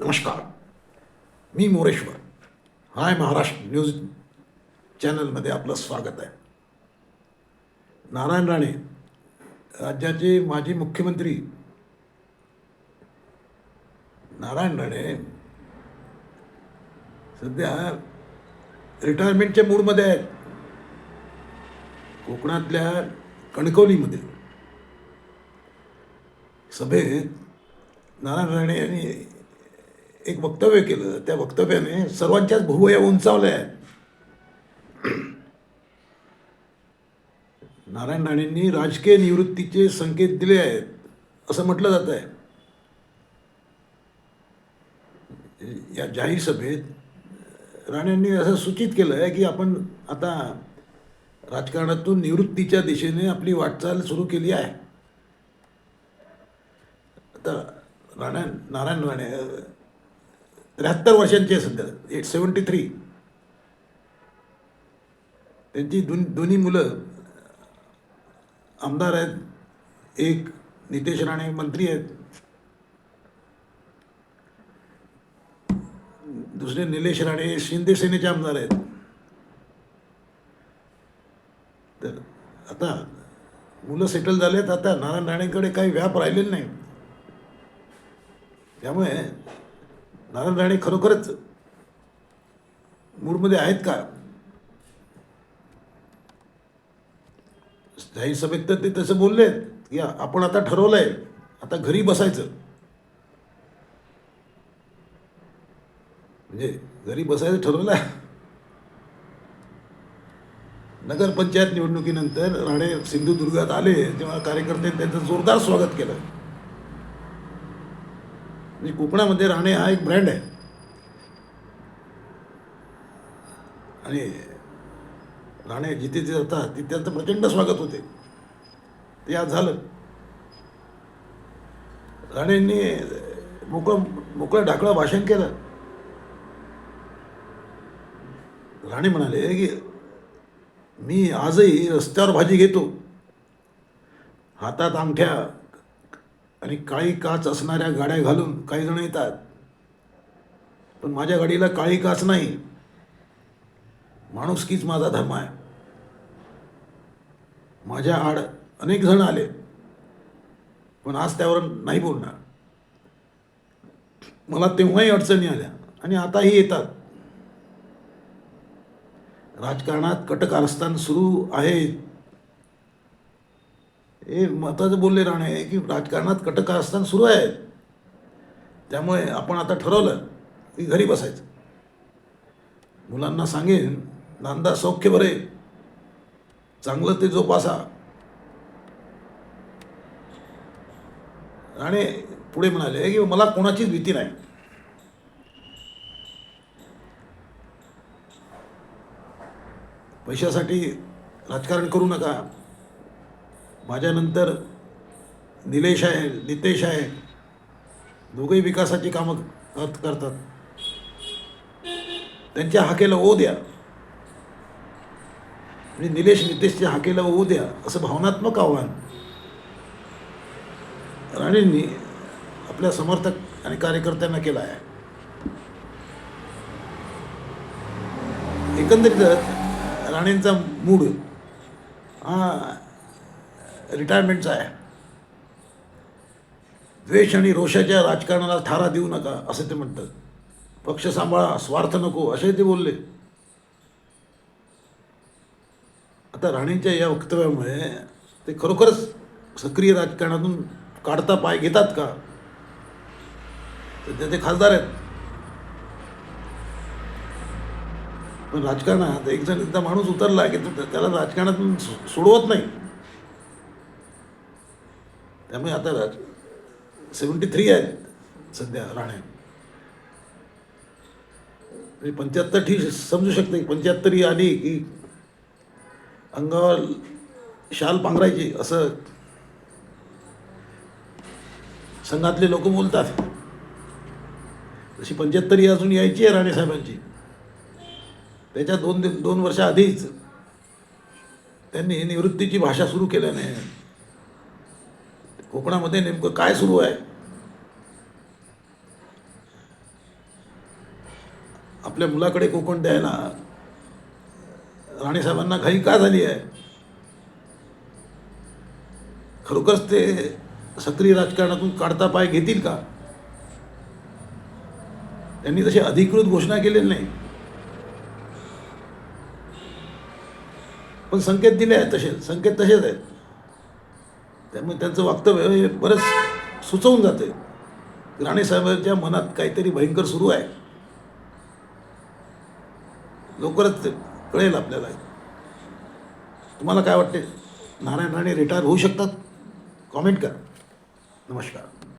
नमस्कार. मी मोरेश्वर. हाय महाराष्ट्र न्यूज चॅनलमध्ये आपलं स्वागत आहे. नारायण राणे राज्याचे माजी मुख्यमंत्री नारायण राणे सध्या रिटायरमेंटच्या मूडमध्ये आहेत. कोकणातल्या कणकवलीमध्ये. सभेत नारायण राणे यांनी एक वक्तव्य केलं. त्या वक्तव्याने सर्वांच्याच भुवया उंचावल्या आहेत. नारायण राणेंनी राजकीय निवृत्तीचे संकेत दिले आहेत असं म्हटलं जात आहे. या जाहीर सभेत राणेंनी असं सूचित केलं आहे की आपण आता राजकारणातून निवृत्तीच्या दिशेने आपली वाटचाल सुरू केली आहे. आता राणा नारायण राणे त्र्याहत्तर वर्षांचे सध्या. एट सेवन्टी थ्री त्यांची दोन दोन्ही मुलं आमदार आहेत एक नितेश राणे मंत्री आहेत. दुसरे निलेश राणे शिंदे सेनेचे आमदार आहेत. तर आता मुलं सेटल झालेत आता नारायण राणेंकडे काही व्याप राहिलेले नाही. त्यामुळे नारायण राणे खरोखरच मूडमध्ये आहेत का? स्थायी सभेत तर ते तसं बोलले की आपण आता ठरवलंय आता घरी बसायचं. म्हणजे घरी बसायचं ठरवलं. आहे नगरपंचायत निवडणुकीनंतर राणे सिंधुदुर्गात आले तेव्हा कार्यकर्त्यांनी त्यांचं जोरदार स्वागत केलं. म्हणजे कोकणामध्ये राणे हा एक ब्रँड आहे. आणि राणे जिथे ते जातात तिथे त्यांचं प्रचंड स्वागत होते. ते आज झालं. राणेंनी मोकळं मोकळं ढाकळं भाषण केलं. राणे म्हणाले की मी आजही रस्त्यावर भाजी घेतो. हातात अंगठ्या आणि काळी काच असणाऱ्या गाड्या घालून काही जण येतात. पण माझ्या गाडीला काळी काच नाही. माणुसकीच माझा धर्म आहे. माझ्या आड अनेक जण आले. पण आज त्यावर नाही बोलणार. मला तेव्हाही अडचणी आल्या आणि आताही येतात. राजकारणात कटकारस्थान सुरू आहे. हे महत्त्वाचं बोलले राणे की राजकारणात कटकारस्थान सुरू आहे. त्यामुळे आपण आता ठरवलं की घरी बसायचं. मुलांना सांगेन नांदा सौख्य बरे. चांगलं ते जोपासा. राणे पुढे म्हणाले की मला कोणाचीच भीती नाही. पैशासाठी राजकारण करू नका. माझ्यानंतर निलेश आहे नितेश आहे. दोघेही विकासाची कामं करतात. त्यांच्या हाकेला ओ द्या. म्हणजे निलेश नितेशच्या हाकेला ओ द्या असं भावनात्मक आव्हान. राणेंनी आपल्या समर्थक आणि कार्यकर्त्यांना केलं आहे. एकंदरीतच राणेंचा मूड हा रिटायरमेंटचा आहे. द्वेष आणि रोषाच्या राजकारणाला थारा देऊ नका असं ते म्हणतात. पक्ष सांभाळा स्वार्थ नको असे ते बोलले. आता राणेंच्या या वक्तव्यामुळे ते खरोखरच सक्रिय राजकारणातून काढता पाय घेतात का? सध्या ते खासदार आहेत. पण राजकारणात एक जण एकदा माणूस उतरला की त्याला राजकारणातून सोडवत नाही. त्यामुळे आता राज सेवन्टी थ्री आहेत सध्या राणे. म्हणजे पंच्याहत्तर ठीक समजू शकते पंच्याहत्तर ही आली की अंगावर शाल पांघरायची असं संघातले लोक बोलतात. तशी पंच्याहत्तर ही अजून यायची आहे राणे साहेबांची. त्याच्या दोन दोन वर्षाआधीच त्यांनी निवृत्तीची भाषा सुरू केल्याने कोकणामध्ये नेमकं काय सुरू आहे? आपल्या मुलाकडे कोकण द्यायला राणेसाहेबांना घाई का झाली आहे? खरोखरच ते सक्रिय राजकारणातून काढता पाय घेतील का? त्यांनी तशी अधिकृत घोषणा केलेली नाही. पण संकेत दिले आहेत तसे संकेत तसेच आहेत. त्यामुळे त्यांचं वक्तव्य हे बरंच सुचवून जाते. राणेसाहेबांच्या मनात काहीतरी भयंकर सुरू आहे. लवकरच कळेल आपल्याला. तुम्हाला काय वाटते? नारायण राणे रिटायर होऊ शकतात? कॉमेंट करा. नमस्कार.